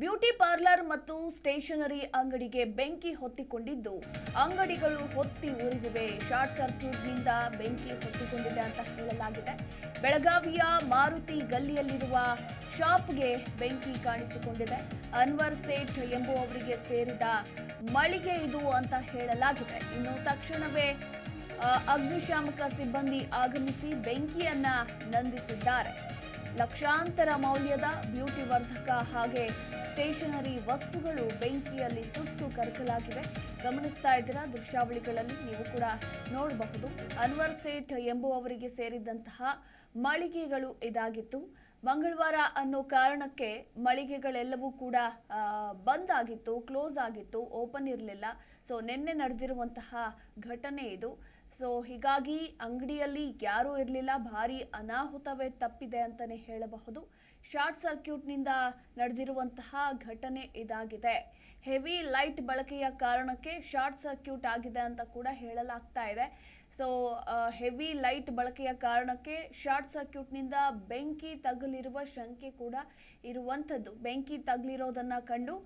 Beauty parlour ಮತ್ತು stationery ಅಂಗಡಿಗೆ ಬೆಂಕಿ ಹೊತ್ತಿಕೊಂಡಿದ್ದು. ಅಂಗಡಿಗಳು ಹೊತ್ತಿ ಉರಿದಿವೆ. ಶಾರ್ಟ್ ಸರ್ಕ್ಯೂಟ್ನಿಂದ ಬೆಂಕಿ ಹೊತ್ತಿಕೊಂಡಿದೆ ಅಂತ ಹೇಳಲಾಗಿದೆ. ಬೆಳಗಾವಿಯ ಮಾರುತಿ ಗಲ್ಲಿಯಲ್ಲಿರುವ ಶಾಪ್ಗೆ ಬೆಂಕಿ ಕಾಣಿಸಿಕೊಂಡಿದೆ. ಅನ್ವರ್ ಸೇಠ್ ಎಂಬುವವರಿಗೆ ಸೇರಿದ ಮಳಿಗೆ ಇದು ಅಂತ ಹೇಳಲಾಗಿದೆ. ಇನ್ನು ತಕ್ಷಣವೇ ಅಗ್ನಿಶಾಮಕ ಸಿಬ್ಬಂದಿ ಆಗಮಿಸಿ ಬೆಂಕಿಯನ್ನ ನಂದಿಸಿದ್ದಾರೆ. ಲಕ್ಷಾಂತರ ಮೌಲ್ಯದ ಬ್ಯೂಟಿ ವರ್ಧಕ ಹಾಗೆ ಸ್ಟೇಷನರಿ ವಸ್ತುಗಳು ಬೆಂಕಿಯಲ್ಲಿ ಸುಟ್ಟು ಕರಕಲಾಗಿವೆ. ಗಮನಿಸ್ತಾ ಇದ್ದೀರಾ ದೃಶ್ಯಾವಳಿಗಳಲ್ಲಿ, ನೀವು ಕೂಡ ನೋಡಬಹುದು. ಅನ್ವರ್ ಸೇಠ್ ಎಂಬುವವರಿಗೆ ಸೇರಿದಂತಹ ಮಳಿಗೆಗಳು ಇದಾಗಿತ್ತು. ಮಂಗಳವಾರ ಅನ್ನೋ ಕಾರಣಕ್ಕೆ ಮಳಿಗೆಗಳೆಲ್ಲವೂ ಕೂಡ ಬಂದ್ ಆಗಿತ್ತು, ಕ್ಲೋಸ್ ಆಗಿತ್ತು, ಓಪನ್ ಇರಲಿಲ್ಲ. ಸೊ, ನಿನ್ನೆ ನಡೆದಿರುವಂತಹ ಘಟನೆ ಇದು. ಸೊ ಹೀಗಾಗಿ ಅಂಗಡಿಯಲ್ಲಿ ಯಾರೂ ಇರಲಿಲ್ಲ, ಭಾರಿ ಅನಾಹುತವೇ ತಪ್ಪಿದೆ ಅಂತಲೇ ಹೇಳಬಹುದು. ಶಾರ್ಟ್ ಸರ್ಕ್ಯೂಟ್ನಿಂದ ನಡೆದಿರುವಂತಹ ಘಟನೆ ಇದಾಗಿದೆ. ಹೆವಿ ಲೈಟ್ ಬಳಕೆಯ ಕಾರಣಕ್ಕೆ ಶಾರ್ಟ್ ಸರ್ಕ್ಯೂಟ್ ಆಗಿದೆ ಅಂತ ಕೂಡ ಹೇಳಲಾಗ್ತಾ ಇದೆ. ಸೊ ಹೆವಿ ಲೈಟ್ ಬಳಕೆಯ ಕಾರಣಕ್ಕೆ ಶಾರ್ಟ್ ಸರ್ಕ್ಯೂಟ್ನಿಂದ ಬೆಂಕಿ ತಗುಲಿರುವ ಶಂಕೆ ಕೂಡ ಇರುವಂಥದ್ದು. ಬೆಂಕಿ ತಗುಲಿರೋದನ್ನು ಕಂಡು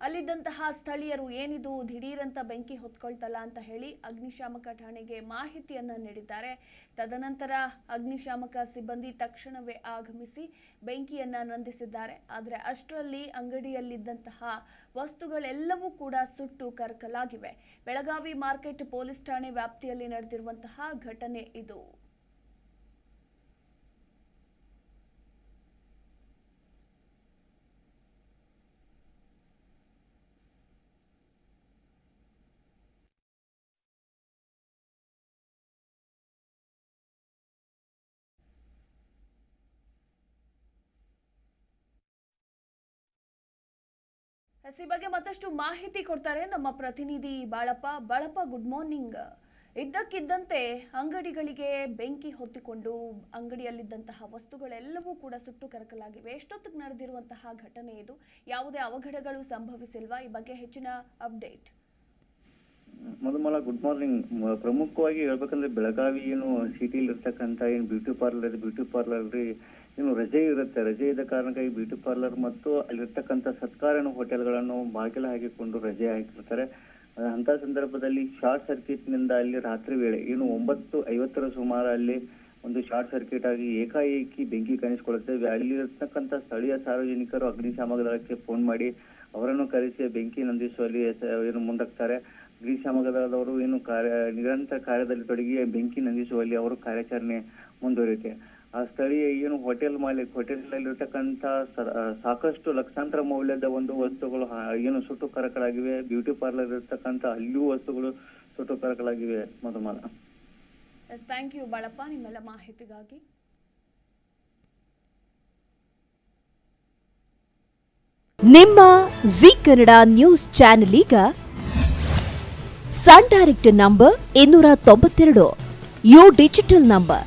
ಅಲ್ಲಿದ್ದಂತಹ ಸ್ಥಳೀಯರು ಏನಿದು, ದಿಢೀರಂತ ಬೆಂಕಿ ಹೊತ್ಕೊಳ್ತಲ್ಲ ಅಂತ ಹೇಳಿ ಅಗ್ನಿಶಾಮಕ ಠಾಣೆಗೆ ಮಾಹಿತಿಯನ್ನು ನೀಡಿದ್ದಾರೆ. ತದನಂತರ ಅಗ್ನಿಶಾಮಕ ಸಿಬ್ಬಂದಿ ತಕ್ಷಣವೇ ಆಗಮಿಸಿ ಬೆಂಕಿಯನ್ನು ನಂದಿಸಿದ್ದಾರೆ. ಆದರೆ ಅಷ್ಟರಲ್ಲಿ ಅಂಗಡಿಯಲ್ಲಿದ್ದಂತಹ ವಸ್ತುಗಳೆಲ್ಲವೂ ಕೂಡ ಸುಟ್ಟು ಕರಕಲಾಗಿವೆ. ಬೆಳಗಾವಿ ಮಾರ್ಕೆಟ್ ಪೊಲೀಸ್ ಠಾಣೆ ವ್ಯಾಪ್ತಿಯಲ್ಲಿ ನಡೆದಿರುವಂತಹ ಘಟನೆ ಇದು. ಎಸ್ ಬಗ್ಗೆ ಮತ್ತಷ್ಟು ಮಾಹಿತಿ ಕೊಡ್ತಾರೆ ನಮ್ಮ ಪ್ರತಿನಿಧಿ ಬಾಳಪ್ಪ. ಬಾಳಪ್ಪ ಗುಡ್ ಮಾರ್ನಿಂಗ್ ಇದ್ದಕ್ಕಿದ್ದಂತೆ ಅಂಗಡಿಗಳಿಗೆ ಬೆಂಕಿ ಹೊತ್ತಿಕೊಂಡು ಅಂಗಡಿಯಲ್ಲಿದ್ದಂತಹ ವಸ್ತುಗಳೆಲ್ಲವೂ ಕೂಡ ಸುಟ್ಟು ಕರಕಲಾಗಿವೆ. ಎಷ್ಟೊತ್ತಿಗೆ ನಡೆದಿರುವಂತಹ ಘಟನೆ ಇದು? ಯಾವುದೇ ಅವಘಡಗಳು ಸಂಭವಿಸಿಲ್ವಾ? ಈ ಬಗ್ಗೆ ಹೆಚ್ಚಿನ ಅಪ್ಡೇಟ್. ಮೊದಲ ಗುಡ್ ಮಾರ್ನಿಂಗ್ ಪ್ರಮುಖವಾಗಿ ಹೇಳ್ಬೇಕಂದ್ರೆ ಬೆಳಗಾವಿ ಏನು ಸಿಟಿಲಿ ಇರ್ತಕ್ಕಂಥ ಏನು ಬ್ಯೂಟಿ ಪಾರ್ಲರ್ ಬ್ಯೂಟಿ ಪಾರ್ಲರ್ ಏನು ರಜೆ ಇರುತ್ತೆ. ರಜೆ ಇದ್ದ ಕಾರಣಕ್ಕಾಗಿ ಬ್ಯೂಟಿ ಪಾರ್ಲರ್ ಮತ್ತು ಅಲ್ಲಿರ್ತಕ್ಕಂಥ ಸತ್ಕಾರಣ ಹೋಟೆಲ್ಗಳನ್ನು ಬಾಗಿಲ ಹಾಕಿಕೊಂಡು ರಜೆ ಹಾಕಿರ್ತಾರೆ. ಅಂತ ಸಂದರ್ಭದಲ್ಲಿ ಶಾರ್ಟ್ ಸರ್ಕ್ಯೂಟ್ನಿಂದ ಅಲ್ಲಿ ರಾತ್ರಿ ವೇಳೆ ಏನು ಒಂಬತ್ತು ಐವತ್ತರ ಸುಮಾರು ಅಲ್ಲಿ ಒಂದು ಶಾರ್ಟ್ ಸರ್ಕ್ಯೂಟ್ ಆಗಿ ಏಕಾಏಕಿ ಬೆಂಕಿ ಕಾಣಿಸಿಕೊಳ್ಳುತ್ತೆ. ಅಲ್ಲಿರ್ತಕ್ಕಂಥ ಸ್ಥಳೀಯ ಸಾರ್ವಜನಿಕರು ಅಗ್ನಿಶಾಮಕ ದಳಕ್ಕೆ ಫೋನ್ ಮಾಡಿ ಅವರನ್ನು ಕರೆಸಿ ಬೆಂಕಿ ನಂದಿಸುವಲ್ಲಿ ಏನು ಮುಂದಾಗ್ತಾರೆ ಅಗ್ನಿಶಾಮಕ ದಳದವರು ಏನು ಕಾರ್ಯ, ನಿರಂತರ ಕಾರ್ಯದಲ್ಲಿ ತೊಡಗಿ ಬೆಂಕಿ ನಂದಿಸುವಲ್ಲಿ ಅವರು ಕಾರ್ಯಾಚರಣೆ ಮುಂದುವರಿಯುತ್ತೆ. ಆ ಸ್ಥಳೀಯ ಏನು ಹೋಟೆಲ್ ಮಾಲೀಕ ಹೋಟೆಲ್ನಲ್ಲಿರ್ತಕ್ಕಂಥ ಇರತಕ್ಕಂತ ಸಾಕಷ್ಟು ಲಕ್ಷಾಂತರ ಮೌಲ್ಯದ ಒಂದು ವಸ್ತುಗಳು ಏನು ಸುಟ್ಟು ಕರಕಲಾಗಿವೆ ಬ್ಯೂಟಿ ಪಾರ್ಲರ್ ಇರತಕ್ಕಂತ ಅಲ್ಲಿಯೂ ವಸ್ತುಗಳು ಸುಟ್ಟು ಕರಕಲಾಗಿವೆ Madhumala. Yes thank you Balappa ನಿಮ್ಮೆಲ್ಲ ಮಾಹಿತಿಗಾಗಿ. ನಿಮ್ಮ ಜಿ ಕನ್ನಡ ನ್ಯೂಸ್ ಚಾನೆಲ್ ಈಗ ಸನ್ ಡೈರೆಕ್ಟ್ ನಂಬರ್ ಇನ್ನೂರ ತೊಂಬತ್ತೆರಡು ಯು ಡಿಜಿಟಲ್ ನಂಬರ್.